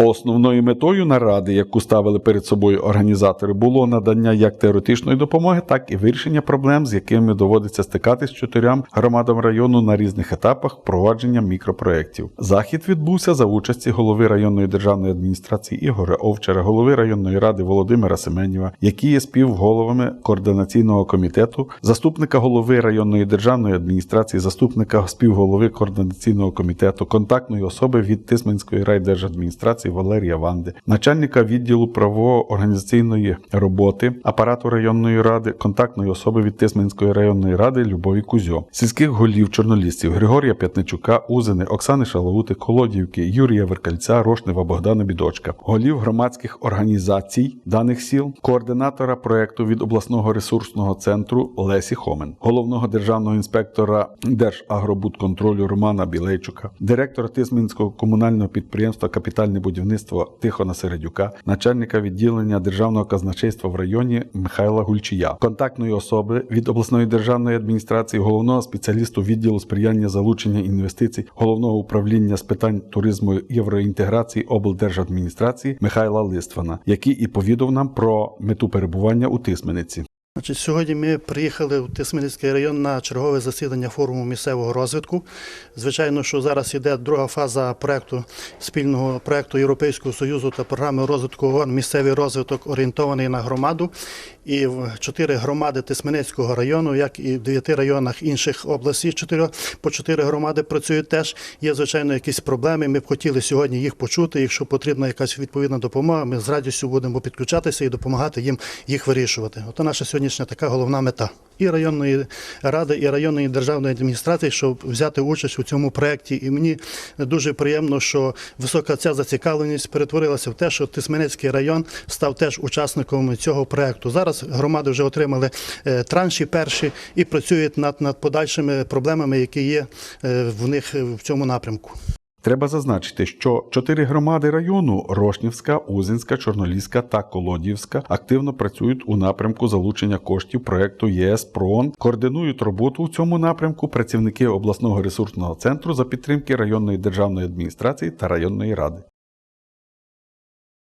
Основною метою наради, яку ставили перед собою організатори, було надання як теоретичної допомоги, так і вирішення проблем, з якими доводиться стикатись чотирьом громадам району на різних етапах впровадження мікропроєктів. Захід відбувся за участі голови районної державної адміністрації Ігоря Овчара, голови районної ради Володимира Семенєва, які є співголовами координаційного комітету, заступника голови районної державної адміністрації, заступника співголови координаційного комітету, контактної особи від Тисменської райдержадміністрації Валерія Ванди, начальника відділу правоорганізаційної роботи апарату районної ради, контактної особи від Тисменської районної ради Любові Кузьо, сільських голів чорнолістів Григорія П'ятничука, Узини, Оксани Шалаути, Колодівки, Юрія Веркальця, Рошнева, Богдана Бідочка, голів громадських організацій даних сіл, координатора проекту від обласного ресурсного центру Лесі Хомен, головного державного інспектора Держагробудконтролю Романа Білейчука, директора Тисменського комунального підприємства Капітальне будівництво Тихона Середюка, начальника відділення державного казначейства в районі Михайла Гульчія, контактної особи від обласної державної адміністрації, головного спеціалісту відділу сприяння залучення інвестицій, головного управління з питань туризму євроінтеграції облдержадміністрації Михайла Листвана, який і повідав нам про мету перебування у Тисмениці. Значить, сьогодні ми приїхали в Тисменівський район на чергове засідання форуму місцевого розвитку. Звичайно, що зараз іде друга фаза проекту спільного проекту Європейського союзу та програми розвитку ООН місцевий розвиток орієнтований на громаду. І в чотири громади Тисменецького району, як і в дев'яти районах інших областей, по чотири громади працюють теж. Є звичайно якісь проблеми. Ми б хотіли сьогодні їх почути. Якщо потрібна якась відповідна допомога, ми з радістю будемо підключатися і допомагати їм їх вирішувати. Ото наша сьогоднішня така головна мета і районної ради, і районної державної адміністрації, щоб взяти участь у цьому проєкті. І мені дуже приємно, що висока ця зацікавленість перетворилася в те, що Тисменецький район став теж учасником цього проєкту. Зараз громади вже отримали е, транші перші і працюють над, над подальшими проблемами, які є е, в них в цьому напрямку. Треба зазначити, що чотири громади району Рошнівська, Узинська, Чорноліська та Колодівська активно працюють у напрямку залучення коштів проекту ЄС ПРОН, координують роботу у цьому напрямку працівники обласного ресурсного центру за підтримки районної державної адміністрації та районної ради.